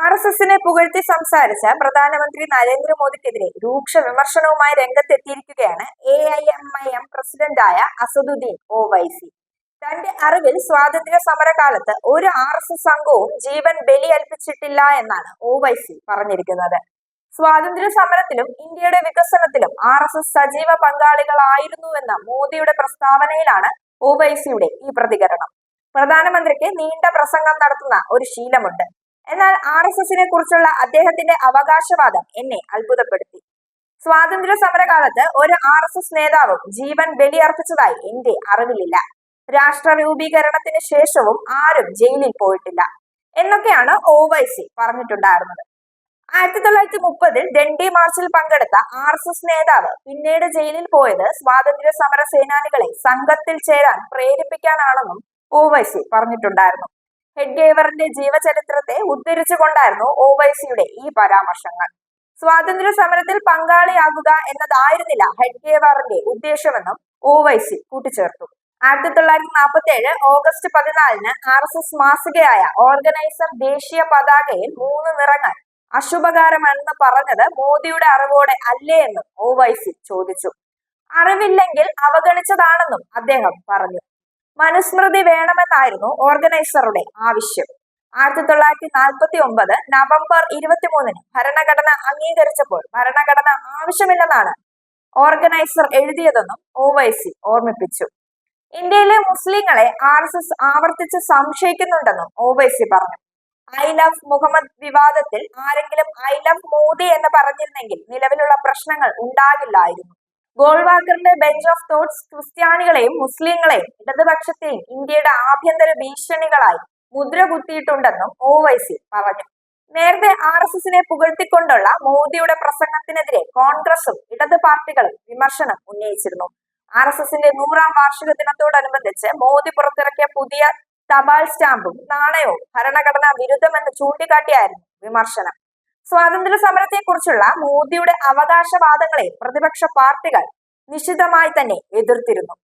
R S എസിനെ പുകഴ്ത്തി സംസാരിച്ച പ്രധാനമന്ത്രി നരേന്ദ്രമോദിക്കെതിരെ രൂക്ഷ വിമർശനവുമായി രംഗത്തെത്തിയിരിക്കുകയാണ് A I M I M പ്രസിഡന്റായ അസദുദ്ദീൻ ഒവൈസി. തന്റെ അറിവിൽ സ്വാതന്ത്ര്യ സമരകാലത്ത് ഒരു ആർ എസ് എസ് അംഗവും ജീവൻ ബലിയൽപ്പിച്ചിട്ടില്ല എന്നാണ് ഒവൈസി പറഞ്ഞിരിക്കുന്നത്. സ്വാതന്ത്ര്യ സമരത്തിലും ഇന്ത്യയുടെ വികസനത്തിലും ആർ എസ് എസ് സജീവ പങ്കാളികളായിരുന്നുവെന്ന മോദിയുടെ പ്രസ്താവനയിലാണ് ഒവൈസിയുടെ ഈ പ്രതികരണം. പ്രധാനമന്ത്രിക്ക് നീണ്ട പ്രസംഗം നടത്തുന്ന ഒരു ശീലമുണ്ട്. എന്നാൽ ആർ എസ് എസിനെ കുറിച്ചുള്ള അദ്ദേഹത്തിന്റെ അവകാശവാദം എന്നെ അത്ഭുതപ്പെടുത്തി. സ്വാതന്ത്ര്യ സമരകാലത്ത് ഒരു ആർ എസ് എസ് നേതാവും ജീവൻ ബലിയർപ്പിച്ചതായി എന്റെ അറിവിലില്ല. രാഷ്ട്ര രൂപീകരണത്തിന് ശേഷവും ആരും ജയിലിൽ പോയിട്ടില്ല എന്നൊക്കെയാണ് ഓവൈസി പറഞ്ഞിട്ടുണ്ടായിരുന്നത് ആയിരത്തി തൊള്ളായിരത്തി മുപ്പതിൽ ദണ്ഡി മാർച്ചിൽ പങ്കെടുത്ത ആർ എസ് എസ് നേതാവ് പിന്നീട് ജയിലിൽ പോയത് സ്വാതന്ത്ര്യ സമര സേനാനികളെ സംഘത്തിൽ ചേരാൻ പ്രേരിപ്പിക്കാനാണെന്നും ഓവൈസി പറഞ്ഞിട്ടുണ്ടായിരുന്നു. ഹെഡ്ഗേവറിന്റെ ജീവചരിത്രത്തെ ഉദ്ധരിച്ചുകൊണ്ടായിരുന്നു ഓവൈസിയുടെ ഈ പരാമർശങ്ങൾ. സ്വാതന്ത്ര്യ സമരത്തിൽ പങ്കാളിയാകുക എന്നതായിരുന്നില്ല ഹെഡ്ഗേവറിന്റെ ഉദ്ദേശമെന്നും ഓവൈസി കൂട്ടിച്ചേർത്തു. ആയിരത്തി തൊള്ളായിരത്തി നാൽപ്പത്തി ഏഴ് ഓഗസ്റ്റ് പതിനാലിന് ആർ എസ് എസ് മാസികയായ ഓർഗനൈസർ ദേശീയ പതാകയിൽ മൂന്ന് നിറങ്ങൾ അശുഭകാരമാണെന്ന് പറഞ്ഞത് മോദിയുടെ അറിവോടെ അല്ലേ എന്നും ഓവൈസി ചോദിച്ചു. അറിവില്ലെങ്കിൽ അവഗണിച്ചതാണെന്നും അദ്ദേഹം പറഞ്ഞു. മനുസ്മൃതി വേണമെന്നായിരുന്നു ഓർഗനൈസറുടെ ആവശ്യം. ആയിരത്തി തൊള്ളായിരത്തി നാൽപ്പത്തി ഒമ്പത് നവംബർ ഇരുപത്തിമൂന്നിന് ഭരണഘടന അംഗീകരിച്ചപ്പോൾ ഭരണഘടന ആവശ്യമില്ലെന്നാണ് ഓർഗനൈസർ എഴുതിയതെന്നും ഒവൈസി ഓർമ്മിപ്പിച്ചു. ഇന്ത്യയിലെ മുസ്ലിങ്ങളെ ആർ എസ് എസ് ആവർത്തിച്ച് സംശയിക്കുന്നുണ്ടെന്നും ഒവൈസി പറഞ്ഞു. ഐ ലവ് മുഹമ്മദ് വിവാദത്തിൽ ആരെങ്കിലും ഐ ലവ് മോദി എന്ന് പറഞ്ഞിരുന്നെങ്കിൽ നിലവിലുള്ള പ്രശ്നങ്ങൾ ഉണ്ടാകില്ലായിരുന്നു. ഗോൾവാക്കറിന്റെ ബെഞ്ച് ഓഫ് തോട്ട്സ് ക്രിസ്ത്യാനികളെയും മുസ്ലിങ്ങളെയും ഇടതുപക്ഷത്തെയും ഇന്ത്യയുടെ ആഭ്യന്തര ഭീഷണികളായി മുദ്ര കുത്തിയിട്ടുണ്ടെന്നും ഒവൈസി പറഞ്ഞു. നേരത്തെ ആർ എസ് എസിനെ പുകഴ്ത്തിക്കൊണ്ടുള്ള മോദിയുടെ പ്രസംഗത്തിനെതിരെ കോൺഗ്രസും ഇടത് പാർട്ടികളും വിമർശനം ഉന്നയിച്ചിരുന്നു. ആർ എസ് എസിന്റെ നൂറാം വാർഷിക ദിനത്തോടനുബന്ധിച്ച് മോദി പുറത്തിറക്കിയ പുതിയ തപാൽ സ്റ്റാമ്പും നാണയവും ഭരണഘടനാ വിരുദ്ധമെന്ന് ചൂണ്ടിക്കാട്ടിയായിരുന്നു വിമർശനം. സ്വാതന്ത്ര്യ സമരത്തെക്കുറിച്ചുള്ള മോദിയുടെ അവകാശവാദങ്ങളെ പ്രതിപക്ഷ പാർട്ടികൾ നിശിതമായി തന്നെ എതിർത്തിരുന്നു.